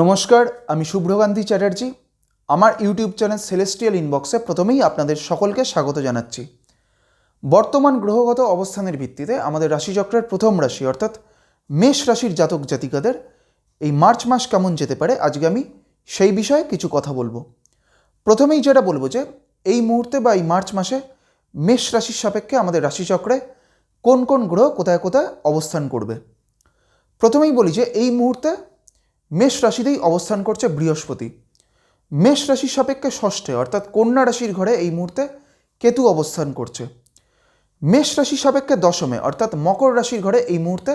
নমস্কার, আমি শুভ্রকান্তি চ্যাটার্জি। আমার ইউটিউব চ্যানেল সেলেস্টিয়াল ইনবক্সে প্রথমেই আপনাদের সকলকে স্বাগত জানাচ্ছি। বর্তমান গ্রহগত অবস্থানের ভিত্তিতে আমাদের রাশিচক্রের প্রথম রাশি, অর্থাৎ মেষ রাশির জাতক জাতিকাদের এই মার্চ মাস কেমন যেতে পারে, আজকে আমি সেই বিষয়ে কিছু কথা বলব। প্রথমেই যেটা বলব যে, এই মুহূর্তে বা এই মার্চ মাসে মেষ রাশির সাপেক্ষে আমাদের রাশিচক্রে কোন কোন গ্রহ কোথায় কোথায় অবস্থান করবে। প্রথমেই বলি যে, এই মুহূর্তে মেষ রাশিতেই অবস্থান করছে বৃহস্পতি। মেষ রাশির সাপেক্ষে ষষ্ঠে, অর্থাৎ কন্যা রাশির ঘরে এই মুহূর্তে কেতু অবস্থান করছে। মেষ রাশির সাপেক্ষে দশমে, অর্থাৎ মকর রাশির ঘরে এই মুহূর্তে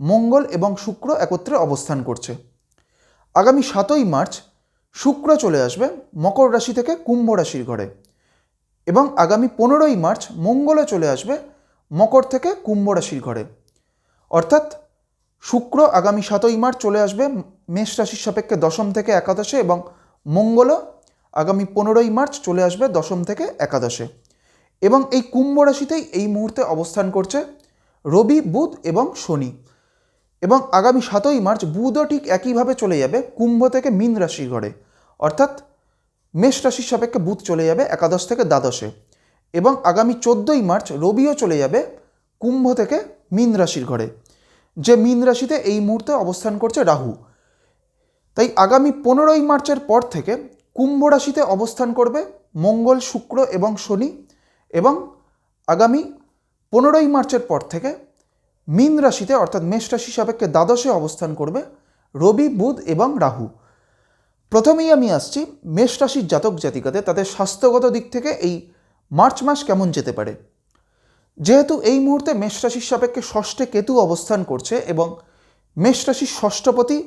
মঙ্গল এবং শুক্র একত্রে অবস্থান করছে। আগামী সাতই মার্চ শুক্র চলে আসবে মকর রাশি থেকে কুম্ভ রাশির ঘরে এবং আগামী পনেরোই মার্চ মঙ্গলও চলে আসবে মকর থেকে কুম্ভ রাশির ঘরে। অর্থাৎ শুক্র আগামী সাতই মার্চ চলে আসবে। মেষ রাশির সাপেক্ষে দশম থেকে একাদশে এবং মঙ্গলও আগামী পনেরোই মার্চ চলে আসবে দশম থেকে একাদশে। এবং এই কুম্ভ রাশিতেই এই মুহূর্তে অবস্থান করছে রবি, বুধ এবং শনি। এবং আগামী সাতই মার্চ বুধও ঠিক একইভাবে চলে যাবে কুম্ভ থেকে মীন রাশির ঘরে। অর্থাৎ মেষ রাশির সাপেক্ষে বুধ চলে যাবে একাদশ থেকে দ্বাদশে। এবং আগামী চোদ্দোই মার্চ রবিও চলে যাবে কুম্ভ থেকে মীন রাশির ঘরে। যে মীন রাশিতে এই মুহূর্তে অবস্থান করছে রাহু। তাই আগামী পনেরোই মার্চের পর থেকে কুম্ভ রাশিতে অবস্থান করবে মঙ্গল, শুক্র এবং শনি এবং আগামী পনেরোই মার্চের পর থেকে মীন রাশিতে অর্থাৎ মেষ রাশি সাপেক্ষে দ্বাদশে অবস্থান করবে রবি, বুধ এবং রাহু। প্রথমেই আমি আসছি মেষ রাশির জাতক জাতিকাদের তাদের স্বাস্থ্যগত দিক থেকে এই মার্চ মাস কেমন যেতে পারে। যেহেতু এই মুহূর্তে মেষ রাশির সাপেক্ষে ষষ্ঠে কেতু অবস্থান করছে এবং মেষ রাশির ষষ্ঠপতি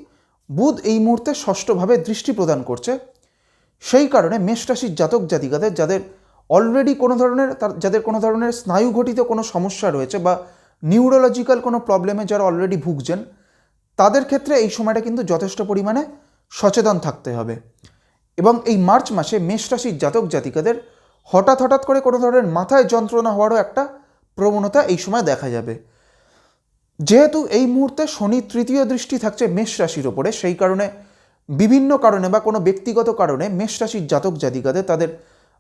বুধ এই মুহূর্তে ষষ্ঠভাবে দৃষ্টি প্রদান করছে, সেই কারণে মেষ রাশির জাতক জাতিকাদের যাদের অলরেডি কোনো ধরনের তার, যাদের কোনো ধরনের স্নায়ু ঘটিত কোনো সমস্যা রয়েছে বা নিউরোলজিক্যাল কোনো প্রবলেমে যারা অলরেডি ভুগছেন, তাদের ক্ষেত্রে এই সময়টা কিন্তু যথেষ্ট পরিমাণে সচেতন থাকতে হবে। এবং এই মার্চ মাসে মেষ রাশির জাতক জাতিকাদের হঠাৎ হঠাৎ করে কোনো ধরনের মাথায় যন্ত্রণা হওয়ারও একটা প্রবণতা এই সময় দেখা যাবে। যেহেতু এই মুহূর্তে শনি তৃতীয় দৃষ্টি থাকছে মেষ রাশির ওপরে, সেই কারণে বিভিন্ন কারণে বা কোনো ব্যক্তিগত কারণে মেষ রাশির জাতক জাতিকাদের তাদের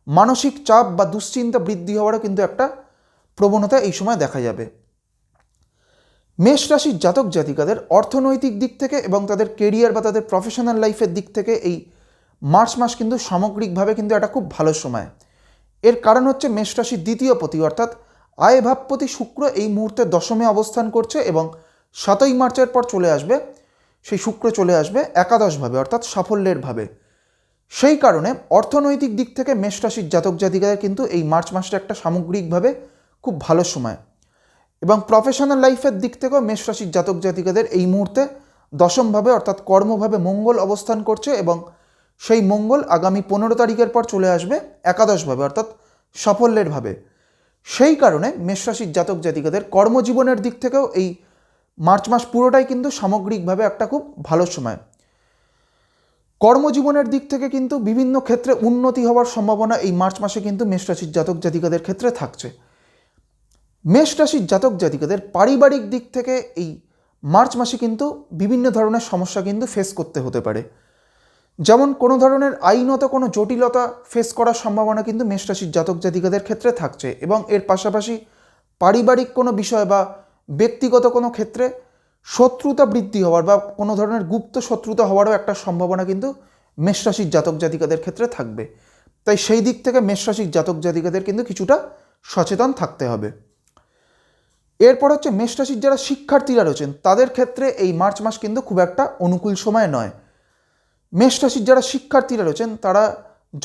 মানসিক চাপ বা দুশ্চিন্তা বৃদ্ধি হওয়ারও কিন্তু একটা প্রবণতা এই সময় দেখা যাবে। মেষ রাশির জাতক জাতিকাদের অর্থনৈতিক দিক থেকে এবং তাদের কেরিয়ার বা তাদের প্রফেশনাল লাইফের দিক থেকে এই মার্চ মাস কিন্তু সামগ্রিকভাবে কিন্তু একটা খুব ভালো সময়। এর কারণ হচ্ছে মেষ রাশির দ্বিতীয় পতি, অর্থাৎ আয় ভাবপতি শুক্র এই মুহূর্তে দশমে অবস্থান করছে এবং সাতই মার্চের পর চলে আসবে। সেই শুক্র চলে আসবে একাদশভাবে, অর্থাৎ সাফল্যের ভাবে। সেই কারণে অর্থনৈতিক দিক থেকে মেষরাশির জাতক জাতিকাদের কিন্তু এই মার্চ মাসটা একটা সামগ্রিকভাবে খুব ভালো সময়। এবং প্রফেশনাল লাইফের দিক থেকেও মেষরাশির জাতক জাতিকাদের এই মুহূর্তে দশমভাবে, অর্থাৎ কর্মভাবে মঙ্গল অবস্থান করছে এবং সেই মঙ্গল আগামী পনেরো তারিখের পর চলে আসবে একাদশভাবে, অর্থাৎ সাফল্যের ভাবে। সেই কারণে মেষরাশির জাতক জাতিকাদের কর্মজীবনের দিক থেকেও এই মার্চ মাস পুরোটাই কিন্তু সামগ্রিকভাবে একটা খুব ভালো সময়। কর্মজীবনের দিক থেকে কিন্তু বিভিন্ন ক্ষেত্রে উন্নতি হওয়ার সম্ভাবনা এই মার্চ মাসে কিন্তু মেষরাশির জাতক জাতিকাদের ক্ষেত্রে থাকছে। মেষরাশির জাতক জাতিকাদের পারিবারিক দিক থেকে এই মার্চ মাসে কিন্তু বিভিন্ন ধরনের সমস্যা কিন্তু ফেস করতে হতে পারে। যেমন কোনো ধরনের আইনত কোনো জটিলতা ফেস করার সম্ভাবনা কিন্তু মেষ রাশির জাতক জাতিকাদের ক্ষেত্রে থাকছে এবং এর পাশাপাশি পারিবারিক কোনো বিষয় বা ব্যক্তিগত কোনো ক্ষেত্রে শত্রুতা বৃদ্ধি হওয়ার বা কোনো ধরনের গুপ্ত শত্রুতা হওয়ারও একটা সম্ভাবনা কিন্তু মেষরাশির জাতক জাতিকাদের ক্ষেত্রে থাকবে। তাই সেই দিক থেকে মেষরাশির জাতক জাতিকাদের কিন্তু কিছুটা সচেতন থাকতে হবে। এরপর হচ্ছে মেষ রাশির যারা শিক্ষার্থীরা রয়েছেন, তাদের ক্ষেত্রে এই মার্চ মাস কিন্তু খুব একটা অনুকূল সময় নয়। মেষ রাশির যারা শিক্ষার্থীরা রয়েছেন, তারা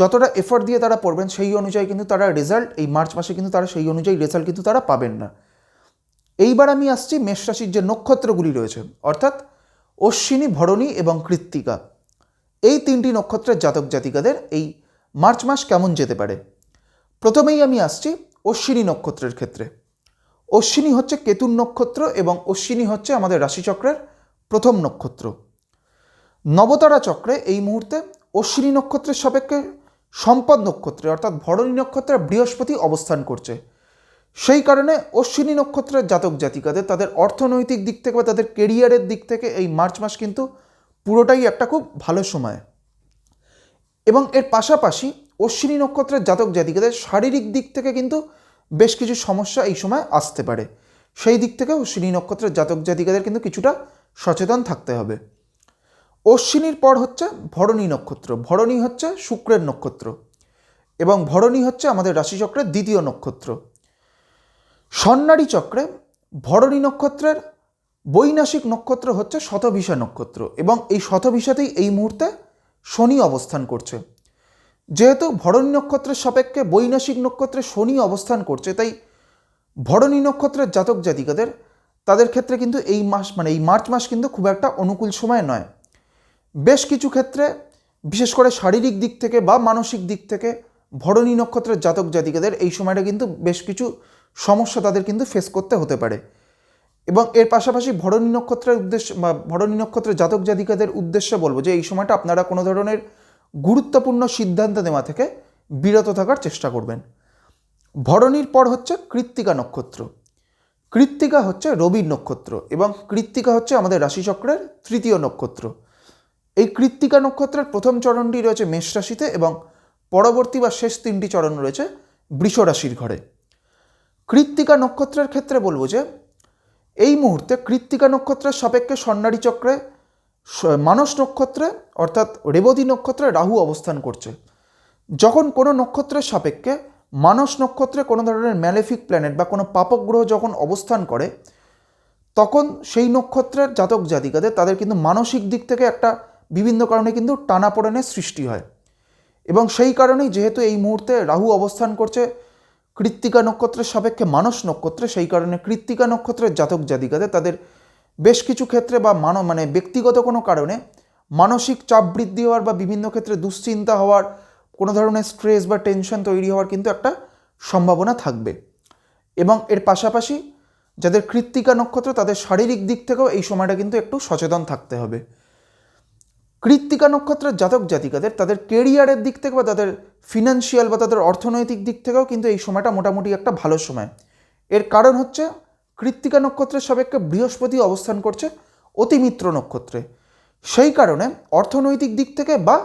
যতটা এফোর্ট দিয়ে তারা পড়বেন সেই অনুযায়ী কিন্তু তারা রেজাল্ট এই মার্চ মাসে কিন্তু তারা সেই অনুযায়ী রেজাল্ট কিন্তু তারা পাবেন না। এইবার আমি আসছি মেষ রাশির যে নক্ষত্রগুলি রয়েছে, অর্থাৎ অশ্বিনী, ভরণী এবং কৃত্তিকা। এই তিনটি নক্ষত্রের জাতক জাতিকাদের এই মার্চ মাস কেমন যেতে পারে? প্রথমেই আমি আসছি অশ্বিনী নক্ষত্রের ক্ষেত্রে। অশ্বিনী হচ্ছে কেতুন নক্ষত্র এবং অশ্বিনী হচ্ছে আমাদের রাশিচক্রের প্রথম নক্ষত্র। নবতারা চক্রে এই মুহূর্তে অশ্বিনী নক্ষত্রের সাপেক্ষে সম্পদ নক্ষত্রে, অর্থাৎ ভরণী নক্ষত্রে বৃহস্পতি অবস্থান করছে। সেই কারণে অশ্বিনী নক্ষত্রের জাতক জাতিকাদের তাদের অর্থনৈতিক দিক থেকে বা তাদের কেরিয়ারের দিক থেকে এই মার্চ মাস কিন্তু পুরোটাই একটা খুব ভালো সময়। এবং এর পাশাপাশি অশ্বিনী নক্ষত্রের জাতক জাতিকাদের শারীরিক দিক থেকে কিন্তু বেশ কিছু সমস্যা এই সময় আসতে পারে। সেই দিক থেকে অশ্বিনী নক্ষত্রের জাতক জাতিকাদের কিন্তু কিছুটা সচেতন থাকতে হবে। অশ্বিনীর পর হচ্ছে ভরণী নক্ষত্র, ভরণী হচ্ছে শুক্রের নক্ষত্র এবং ভরণী হচ্ছে আমাদের রাশিচক্রের দ্বিতীয় নক্ষত্র। স্বর্ণারী চক্রে ভরণী নক্ষত্রের বৈনাশিক নক্ষত্র হচ্ছে শতভিষা নক্ষত্র এবং এই শতভিষাতেই এই মুহূর্তে শনি অবস্থান করছে। যেহেতু ভরণী নক্ষত্রের সাপেক্ষে বৈনাশিক নক্ষত্রে শনি অবস্থান করছে, তাই ভরণী নক্ষত্রের জাতক জাতিকাদের তাদের ক্ষেত্রে কিন্তু এই মাস মানে এই মার্চ মাস কিন্তু খুব একটা অনুকূল সময় নয়। বেশ কিছু ক্ষেত্রে, বিশেষ করে শারীরিক দিক থেকে বা মানসিক দিক থেকে ভরণী নক্ষত্রের জাতক জাতিকাদের এই সময়টা কিন্তু বেশ কিছু সমস্যা তাদের কিন্তু ফেস করতে হতে পারে। এবং এর পাশাপাশি ভরণী নক্ষত্রের উদ্দেশ্য বা ভরণী নক্ষত্রের জাতক জাতিকাদের উদ্দেশ্যে বলব যে, এই সময়টা আপনারা কোনো ধরনের গুরুত্বপূর্ণ সিদ্ধান্ত নেওয়া থেকে বিরত থাকার চেষ্টা করবেন। ভরণীর পর হচ্ছে কৃত্তিকা নক্ষত্র। কৃত্তিকা হচ্ছে রবির নক্ষত্র এবং কৃত্তিকা হচ্ছে আমাদের রাশিচক্রের তৃতীয় নক্ষত্র। এই কৃত্তিকা নক্ষত্রের প্রথম চরণটি রয়েছে মেষ রাশিতে এবং পরবর্তী বা শেষ তিনটি চরণ রয়েছে বৃষ রাশির ঘরে। কৃত্তিকা নক্ষত্রের ক্ষেত্রে বলব যে, এই মুহূর্তে কৃত্তিকা নক্ষত্রের সাপেক্ষে স্বর্ণারী চক্রে মানস নক্ষত্রে অর্থাৎ রেবতী নক্ষত্রে রাহু অবস্থান করছে। যখন কোনো নক্ষত্রের সাপেক্ষে মানস নক্ষত্রে কোনো ধরনের ম্যালেফিক প্ল্যানেট বা কোনো পাপক গ্রহ যখন অবস্থান করে, তখন সেই নক্ষত্রের জাতক জাতিকাদের তাদের কিন্তু মানসিক দিক থেকে একটা বিভিন্ন কারণে কিন্তু টানাপোড়েনের সৃষ্টি হয়। এবং সেই কারণেই যেহেতু এই মুহূর্তে রাহু অবস্থান করছে, কৃত্তিকা নক্ষত্রের সাপেক্ষে মানস নক্ষত্রে, সেই কারণে কৃত্তিকা নক্ষত্রের জাতক জাতিকাদের তাদের বেশ কিছু ক্ষেত্রে বা মান মানে ব্যক্তিগত কোনো কারণে মানসিক চাপ বৃদ্ধি হওয়ার বা বিভিন্ন ক্ষেত্রে দুশ্চিন্তা হওয়ার, কোনো ধরনের স্ট্রেস বা টেনশন তৈরি হওয়ার কিন্তু একটা সম্ভাবনা থাকবে। এবং এর পাশাপাশি যাদের কৃত্তিকা নক্ষত্র তাদের শারীরিক দিক থেকেও এই সময়টা কিন্তু একটু সচেতন থাকতে হবে। কৃত্তিকা নক্ষত্রের জাতক জাতিকাদের তাদের কেরিয়ারের দিক থেকে বা তাদের ফিনান্সিয়াল বা তাদের অর্থনৈতিক দিক থেকেও কিন্তু এই সময়টা মোটামুটি একটা ভালো সময়। এর কারণ হচ্ছে কৃত্তিকা নক্ষত্রের সাপেক্ষে বৃহস্পতি অবস্থান করছে অতিমিত্র নক্ষত্রে। সেই কারণে অর্থনৈতিক দিক থেকে বা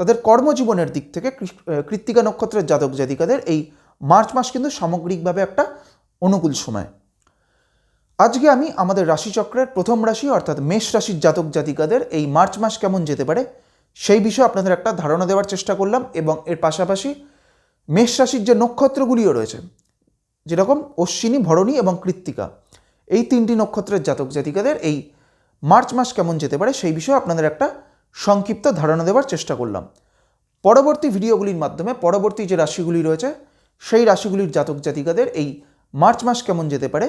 তাদের কর্মজীবনের দিক থেকে কৃত্তিকা নক্ষত্রের জাতক জাতিকাদের এই মার্চ মাস কিন্তু সামগ্রিকভাবে একটা অনুকূল সময়। আজকে আমি আমাদের রাশিচক্রের প্রথম রাশি, অর্থাৎ মেষ রাশির জাতক জাতিকাদের এই মার্চ মাস কেমন যেতে পারে, সেই বিষয়ে আপনাদের একটা ধারণা দেওয়ার চেষ্টা করলাম এবং এর পাশাপাশি মেষ রাশির যে নক্ষত্রগুলিও রয়েছে, যেরকম অশ্বিনী, ভরণী এবং কৃত্তিকা, এই তিনটি নক্ষত্রের জাতক জাতিকাদের এই মার্চ মাস কেমন যেতে পারে, সেই বিষয়ে আপনাদের একটা সংক্ষিপ্ত ধারণা দেওয়ার চেষ্টা করলাম। পরবর্তী ভিডিওগুলির মাধ্যমে পরবর্তী যে রাশিগুলি রয়েছে, সেই রাশিগুলির জাতক জাতিকাদের এই মার্চ মাস কেমন যেতে পারে